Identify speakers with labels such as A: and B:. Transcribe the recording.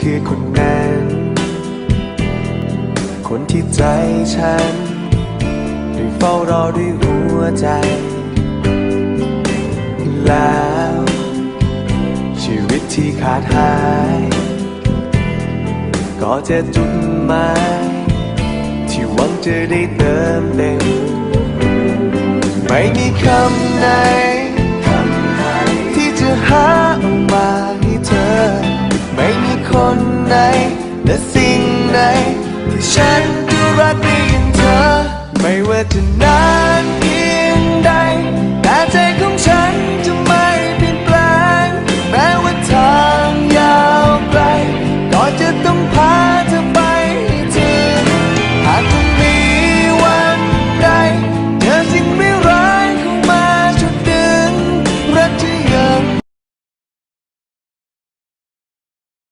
A: คือคนนั้น คนที่ใจฉันได้เฝ้ารอด้วยหัวใจ แล้ว ชีวิตที่ขาดหาย ก็จะจุดหมายที่หวังจะได้เติมเต็ม ไม่มีคำไหน คนไหน และสิ่งไหน ที่ฉันดูรักได้ย่างเธอ ไม่ว่าจะนาน